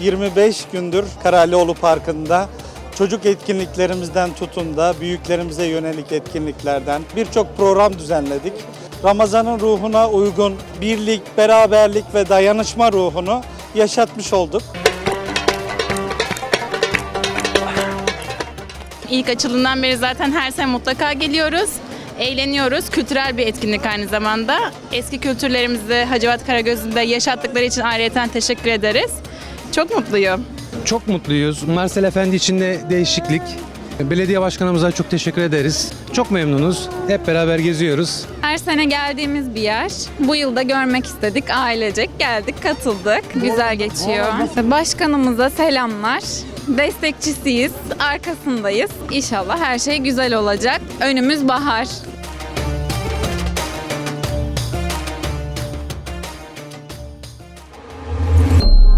25 gündür Karalioğlu Parkı'nda çocuk etkinliklerimizden tutun da büyüklerimize yönelik etkinliklerden birçok program düzenledik. Ramazan'ın ruhuna uygun birlik, beraberlik ve dayanışma ruhunu yaşatmış olduk. İlk açılımdan beri zaten her sene mutlaka geliyoruz. Eğleniyoruz. Kültürel bir etkinlik aynı zamanda. Eski kültürlerimizi Hacivat Karagöz'ünde yaşattıkları için ayrıyeten teşekkür ederiz. Çok mutluyum. Çok mutluyuz. Marcel Efendi için de değişiklik. Belediye başkanımıza çok teşekkür ederiz. Çok memnunuz. Hep beraber geziyoruz. Her sene geldiğimiz bir yer. Bu yılda görmek istedik. Ailecek geldik, katıldık. Güzel geçiyor. Başkanımıza selamlar. Destekçisiyiz, arkasındayız. İnşallah her şey güzel olacak. Önümüz bahar.